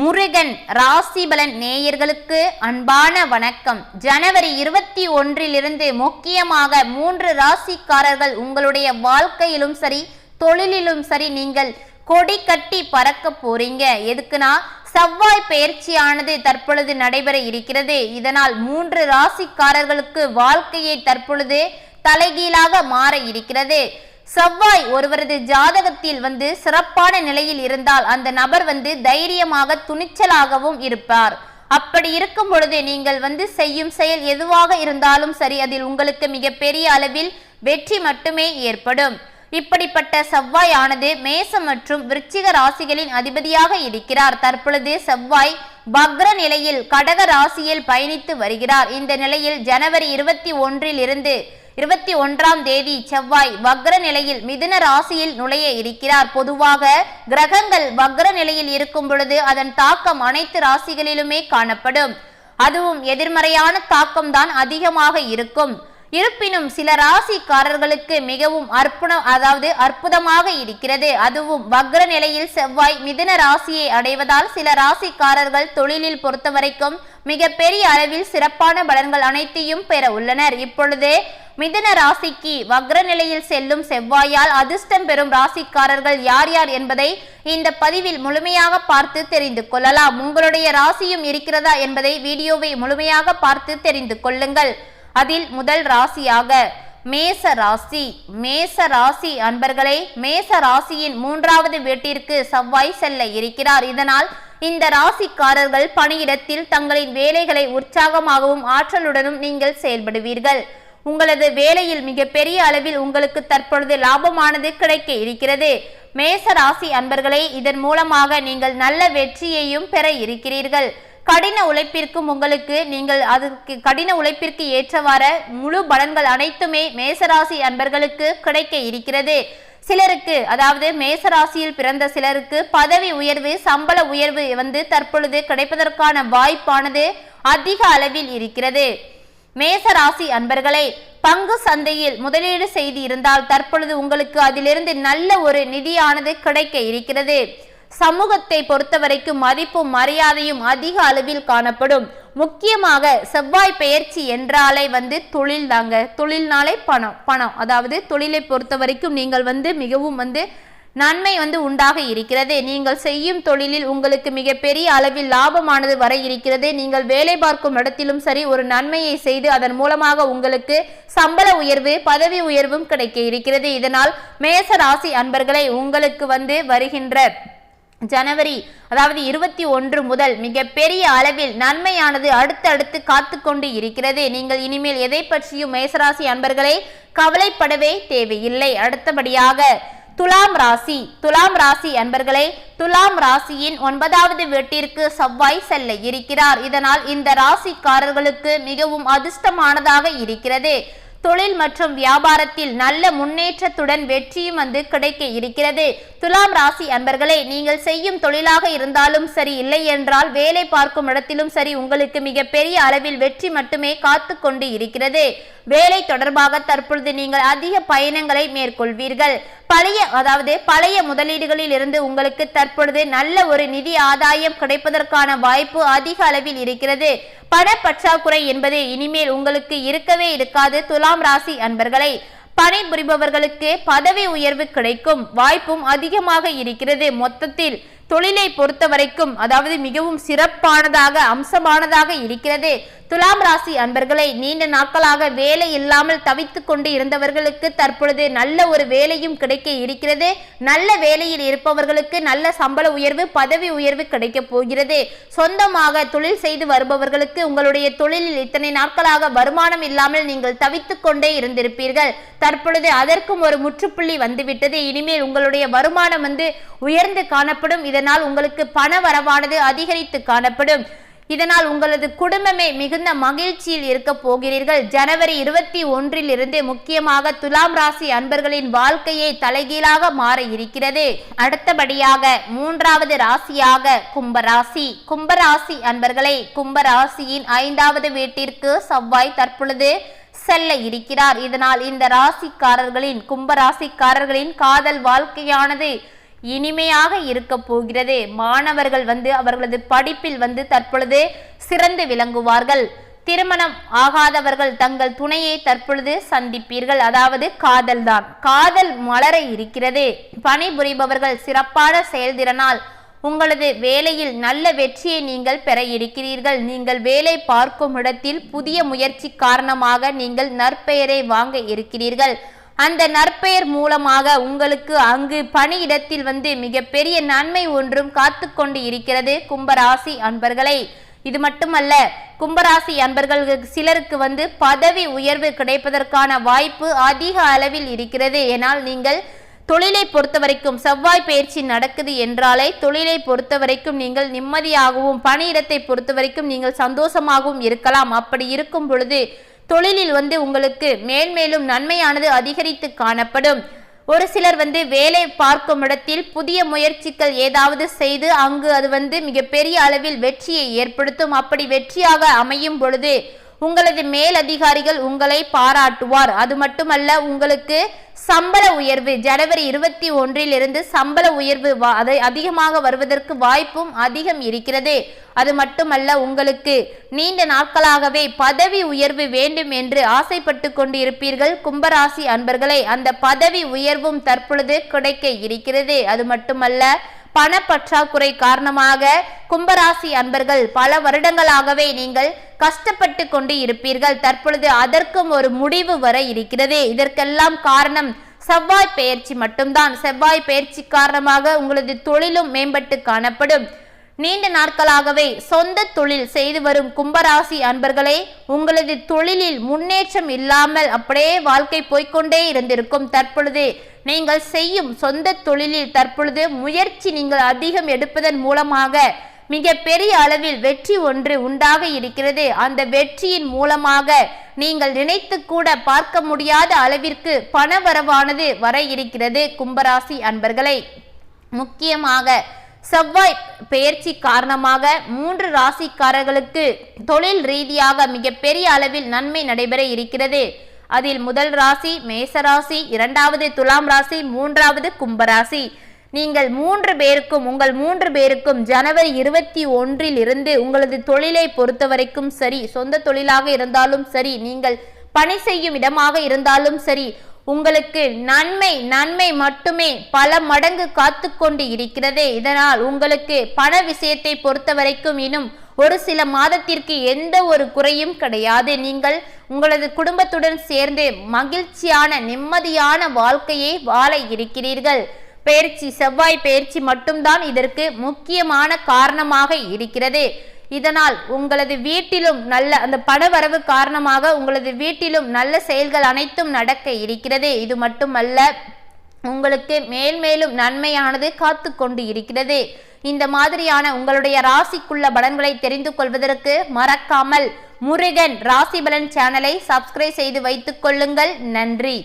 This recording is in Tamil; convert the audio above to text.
முருகன் ராசிபலன் நேயர்களுக்கு அன்பான வணக்கம். ஜனவரி இருபத்தி ஒன்றிலிருந்து முக்கியமாக மூன்று ராசிக்காரர்கள் உங்களுடைய வாழ்க்கையிலும் சரி தொழிலிலும் சரி நீங்கள் கொடி கட்டி பறக்க போறீங்க. எதுக்குன்னா செவ்வாய் பயிற்சியானது தற்பொழுது நடைபெற இருக்கிறது. இதனால் மூன்று ராசிக்காரர்களுக்கு வாழ்க்கையை தற்பொழுது தலைகீழாக மாற இருக்கிறது. செவ்வாய் ஒருவரது ஜாதகத்தில் வந்து சிறப்பான நிலையில் இருந்தால் அந்த நபர் வந்து தைரியமாக துணிச்சலாகவும் இருப்பார். அப்படி இருக்கும் பொழுது நீங்கள் வந்து செய்யும் செயல் எதுவாக இருந்தாலும் சரி அதில் உங்களுக்கு மிகப்பெரிய அளவில் வெற்றி மட்டுமே ஏற்படும். இப்படிப்பட்ட செவ்வாய் ஆனது மேசம் மற்றும் விருச்சிக ராசிகளின் அதிபதியாக இருக்கிறார். தற்பொழுது செவ்வாய் பக்ர நிலையில் கடக ராசியில் பயணித்து வருகிறார். இந்த நிலையில் ஜனவரி இருபத்தி ஒன்றில் இருந்து இருபத்தி ஒன்றாம் தேதி செவ்வாய் வக்ர நிலையில் மிதுன ராசியில் நுழைய இருக்கிறார். பொதுவாக கிரகங்கள் வக்ர நிலையில் இருக்கும் பொழுது அதன் தாக்கம் அனைத்து ராசிகளிலுமே காணப்படும். அதுவும் எதிர்மறையான தாக்கம் தான் அதிகமாக இருக்கும். இருப்பினும் சில ராசிக்காரர்களுக்கு மிகவும் அற்புதம் அதாவது அற்புதமாக இருக்கிறது. அதுவும் வக்ர நிலையில் செவ்வாய் மிதுன ராசியை அடைவதால் சில ராசிக்காரர்கள் தொழிலில் பொறுத்தவரைக்கும் மிக பெரிய அளவில் சிறப்பான பலன்கள் அனைத்தையும் பெற உள்ளனர். இப்பொழுது மிதுன ராசிக்கு வக்ர நிலையில் செல்லும் செவ்வாயால் அதிர்ஷ்டம் பெறும் ராசிக்காரர்கள் யார் யார் என்பதை இந்த பதிவில் முழுமையாக பார்த்து தெரிந்து கொள்ளலாம். உங்களுடைய ராசியும் இருக்கிறதா என்பதை வீடியோவை முழுமையாக பார்த்து தெரிந்து கொள்ளுங்கள். அதில் முதல் ராசியாக மேச ராசி. மேச ராசி அன்பர்களே மேச ராசியின் மூன்றாவது வீட்டிற்கு செவ்வாய் செல்ல இருக்கிறார். இதனால் இந்த ராசிக்காரர்கள் பணியிடத்தில் தங்களின் வேலைகளை உற்சாகமாகவும் ஆற்றலுடனும் நீங்கள் செயல்படுவீர்கள். உங்களது வேலையில் மிகப்பெரிய அளவில் உங்களுக்கு தற்பொழுது லாபமானது கிடைக்க இருக்கிறது. மேச ராசி அன்பர்களே இதன் மூலமாக நீங்கள் நல்ல வெற்றியையும் பெற இருக்கிறீர்கள். கடின உழைப்பிற்கும் உங்களுக்கு நீங்கள் அதற்கு கடின உழைப்பிற்கு ஏற்றவாற முழு பலன்கள் அனைத்துமே மேசராசி அன்பர்களுக்கு கிடைக்க இருக்கிறது. சிலருக்கு அதாவது மேசராசியில் பிறந்த சிலருக்கு பதவி உயர்வு சம்பள உயர்வு வந்து தற்பொழுது கிடைப்பதற்கான வாய்ப்பானது அதிக அளவில் இருக்கிறது. மேசராசி அன்பர்களே பங்கு சந்தையில் முதலீடு செய்து இருந்தால் தற்பொழுது உங்களுக்கு அதிலிருந்து நல்ல ஒரு நிதியானது கிடைக்க இருக்கிறது. சமூகத்தை பொறுத்தவரைக்கும் மதிப்பும் மரியாதையும் அதிக அளவில் காணப்படும். முக்கியமாக செவ்வாய் பெயர்ச்சி என்றாலே வந்து தொழில் தாங்க. தொழில்னாலே பணம் பணம். அதாவது தொழிலை பொறுத்த வரைக்கும் நீங்கள் வந்து மிகவும் வந்து நன்மை வந்து உண்டாக இருக்கிறது. நீங்கள் செய்யும் தொழிலில் உங்களுக்கு மிகப்பெரிய அளவில் லாபமானது வர இருக்கிறது. நீங்கள் வேலை பார்க்கும் இடத்திலும் சரி ஒரு நன்மையை செய்து அதன் மூலமாக உங்களுக்கு சம்பள உயர்வு பதவி உயர்வும் கிடைக்க இருக்கிறது. இதனால் மேச ராசி அன்பர்களை உங்களுக்கு வந்து வருகின்ற ஜனவரி அதாவது இருபத்தி ஒன்று முதல் மிகப்பெரிய அளவில் நன்மையானது அடுத்தடுத்து காத்து கொண்டு இருக்கிறது. நீங்கள் இனிமேல் எதை பற்றியும் மேசராசி அன்பர்களை கவலைப்படவே தேவையில்லை. அடுத்தபடியாக துலாம் ராசி துலாம் ராசி அன்பர்களே துலாம் ராசியின் ஒன்பதாவது வீட்டிற்கு செவ்வாய் செல்ல இருக்கிறார். இதனால் இந்த ராசிக்காரர்களுக்கு மிகவும் அதிர்ஷ்டமானதாக இருக்கிறது. தொழில் மற்றும் வியாபாரத்தில் நல்ல முன்னேற்றத்துடன் வெற்றியும் வந்து கிடைக்க இருக்கிறது. துலாம் ராசி அன்பர்களே நீங்கள் செய்யும் தொழிலாக இருந்தாலும் சரி இல்லை என்றால் வேலை பார்க்கும் இடத்திலும் சரி உங்களுக்கு மிக பெரிய அளவில் வெற்றி மட்டுமே காத்து கொண்டு இருக்கிறது. வேலை தொடர்பாக தற்பொழுது நீங்கள் அதிக பயணங்களை மேற்கொள்வீர்கள். பழைய அதாவது பழைய முதலீடுகளில் இருந்து உங்களுக்கு தற்பொழுது நல்ல ஒரு நிதி ஆதாயம் கிடைப்பதற்கான வாய்ப்பு அதிக அளவில் இருக்கிறது. பண பற்றாக்குறை என்பது இனிமேல் உங்களுக்கு இருக்கவே இருக்காது. துலாம் ராசி அன்பர்களை பணிபுரிபவர்களுக்கு பதவி உயர்வு கிடைக்கும் வாய்ப்பும் அதிகமாக இருக்கிறது. மொத்தத்தில் தொழிலை பொறுத்த வரைக்கும் அதாவது மிகவும் சிறப்பானதாக அம்சமானதாக இருக்கிறது. துலாம் ராசி அன்பர்களை நீண்ட நாட்களாக வேலை இல்லாமல் தவித்து கொண்டு இருந்தவர்களுக்கு தற்பொழுது நல்ல ஒரு வேலையும் கிடைக்க இருக்கிறது. நல்ல வேலையில் இருப்பவர்களுக்கு நல்ல சம்பள உயர்வு பதவி உயர்வு கிடைக்க போகிறது. சொந்தமாக தொழில் செய்து வருபவர்களுக்கு உங்களுடைய தொழிலில் இத்தனை நாட்களாக வருமானம் இல்லாமல் நீங்கள் தவித்து கொண்டே இருந்திருப்பீர்கள். தற்பொழுது அதற்கும் ஒரு முற்றுப்புள்ளி வந்துவிட்டது. இனிமேல் உங்களுடைய வருமானம் வந்து உயர்ந்து காணப்படும். இதனால் உங்களுக்கு பண வரவானது அதிகரித்து காணப்படும். இதனால் உங்களது குடும்பமே மிகுந்த மகிழ்ச்சியில் இருக்க போகிறீர்கள். ஜனவரி இருபத்தி ஒன்றில் இருந்து முக்கியமாக துலாம் ராசி அன்பர்களின் வாழ்க்கையை தலைகீழாக மாற இருக்கிறது. அடுத்தபடியாக மூன்றாவது ராசியாக கும்பராசி. கும்பராசி அன்பர்களை கும்பராசியின் ஐந்தாவது வீட்டிற்கு செவ்வாய் தற்பொழுது செல்ல இருக்கிறார். இதனால் இந்த ராசிக்காரர்களின் கும்பராசிக்காரர்களின் காதல் வாழ்க்கையானது இனிமையாக இருக்க போகிறது. மாணவர்கள் வந்து அவர்களது படிப்பில் வந்து தற்பொழுது சிறந்து விளங்குவார்கள். திருமணம் ஆகாதவர்கள் தங்கள் துணையை தற்பொழுது சந்திப்பீர்கள். அதாவது காதல் தான். காதல் மலர இருக்கிறது. பணிபுரிபவர்கள் சிறப்பான செயல்திறனால் உங்களது வேலையில் நல்ல வெற்றியை நீங்கள் பெற இருக்கிறீர்கள். நீங்கள் வேலை பார்க்கும் இடத்தில் புதிய முயற்சி காரணமாக நீங்கள் நற்பெயரை வாங்க இருக்கிறீர்கள். அந்த நற்பெயர் மூலமாக உங்களுக்கு அங்கு பணியிடத்தில் வந்து மிகப்பெரிய நன்மை ஒன்றும் காத்து கொண்டு இருக்கிறது கும்பராசி அன்பர்களை. இது மட்டுமல்ல கும்பராசி அன்பர்கள் சிலருக்கு வந்து பதவி உயர்வு கிடைப்பதற்கான வாய்ப்பு அதிக அளவில் இருக்கிறது. ஏனால் நீங்கள் தொழிலை பொறுத்த வரைக்கும் செவ்வாய் பயிற்சி நடக்குது என்றாலே தொழிலை பொறுத்த வரைக்கும் நீங்கள் நிம்மதியாகவும் பணியிடத்தை பொறுத்த வரைக்கும் நீங்கள் சந்தோஷமாகவும் இருக்கலாம். அப்படி இருக்கும் பொழுது தொழிலில் வந்து உங்களுக்கு மேன்மேலும் நன்மையானது அதிகரித்து காணப்படும். ஒரு சிலர் வந்து வேலை பார்க்கும் இடத்தில் புதிய முயற்சிகள் ஏதாவது செய்து அங்கு அது வந்து மிகப்பெரிய அளவில் வெற்றியை ஏற்படுத்தும். அப்படி வெற்றியாக அமையும் பொழுது உங்களது மேலதிகாரிகள் உங்களை பாராட்டுவார். அது மட்டுமல்ல உங்களுக்கு சம்பள உயர்வு ஜனவரி இருபத்தி ஒன்றில் இருந்து சம்பள உயர்வு அதை அதிகமாக வருவதற்கு வாய்ப்பும் அதிகம் இருக்கிறது. அது மட்டுமல்ல உங்களுக்கு நீண்ட நாட்களாகவே பதவி உயர்வு வேண்டும் என்று ஆசைப்பட்டு கொண்டு இருப்பீர்கள் கும்பராசி அன்பர்களை. அந்த பதவி உயர்வும் தற்பொழுது கிடைக்க இருக்கிறது. அது மட்டுமல்ல பணப்பற்றாக்குறை காரணமாக கும்பராசி அன்பர்கள் பல வருடங்களாகவே நீங்கள் கஷ்டப்பட்டு கொண்டு இருப்பீர்கள். தற்பொழுது அதற்கும் ஒரு முடிவு வர இருக்கிறது. இதற்கெல்லாம் காரணம் செவ்வாய் பயிற்சி மட்டும்தான். செவ்வாய் பயிற்சி காரணமாக உங்களது தொழிலும் மேம்பட்டு காணப்படும். நீண்ட நாட்களாகவே சொந்த தொழில் செய்து வரும் கும்பராசி அன்பர்களே உங்களது தொழிலில் முன்னேற்றம் இல்லாமல் அப்படியே வாழ்க்கை போய்கொண்டே இருந்திருக்கும். தற்பொழுது நீங்கள் செய்யும் சொந்த தொழிலில் தற்பொழுது முயற்சி நீங்கள் அதிகம் எடுப்பதன் மூலமாக மிக பெரிய அளவில் வெற்றி ஒன்று உண்டாக இருக்கிறது. அந்த வெற்றியின் மூலமாக நீங்கள் நினைத்து கூட பார்க்க முடியாத அளவிற்கு பணவரவானது வர இருக்கிறது கும்பராசி அன்பர்களை. முக்கியமாக செவ்வாய் பெயர்ச்சி காரணமாக மூன்று ராசிக்காரர்களுக்கு தொழில் ரீதியாக மிகப்பெரிய அளவில் நன்மை நடைபெற இருக்கிறது. அதில் முதல் ராசி மேசராசி இரண்டாவது துலாம் ராசி மூன்றாவது கும்பராசி. நீங்கள் மூன்று பேருக்கும் உங்கள் மூன்று பேருக்கும் ஜனவரி இருபத்தி ஒன்றில் இருந்து உங்களது தொழிலை பொறுத்தவரைக்கும் சரி சொந்த தொழிலாக இருந்தாலும் சரி நீங்கள் பணி செய்யும் இடமாக இருந்தாலும் சரி உங்களுக்கு நன்மை நன்மை மட்டுமே பல மடங்கு காத்து கொண்டு இருக்கிறது. இதனால் உங்களுக்கு பண விஷயத்தை பொறுத்தவரைக்கும் இன்னும் ஒரு சில மாதத்திற்கு எந்த ஒரு குறையும் கிடையாது. நீங்கள் உங்களது குடும்பத்துடன் சேர்ந்து மகிழ்ச்சியான நிம்மதியான வாழ்க்கையை வாழ இருக்கிறீர்கள். பயிற்சி செவ்வாய் பயிற்சி மட்டும்தான் இதற்கு முக்கியமான காரணமாக இருக்கிறது. இதனால் உங்களது வீட்டிலும் நல்ல அந்த பணவரவு காரணமாக உங்களது வீட்டிலும் நல்ல செயல்கள் அனைத்தும் நடக்க இருக்கிறது. இது மட்டுமல்ல உங்களுக்கு மேல்மேலும் நன்மையானது காத்து கொண்டு இருக்கிறது. இந்த மாதிரியான உங்களுடைய ராசிக்குள்ள பலன்களை தெரிந்து கொள்வதற்கு மறக்காமல் முருகன் ராசி பலன் சேனலை சப்ஸ்கிரைப் செய்து வைத்துக் கொள்ளுங்கள். நன்றி.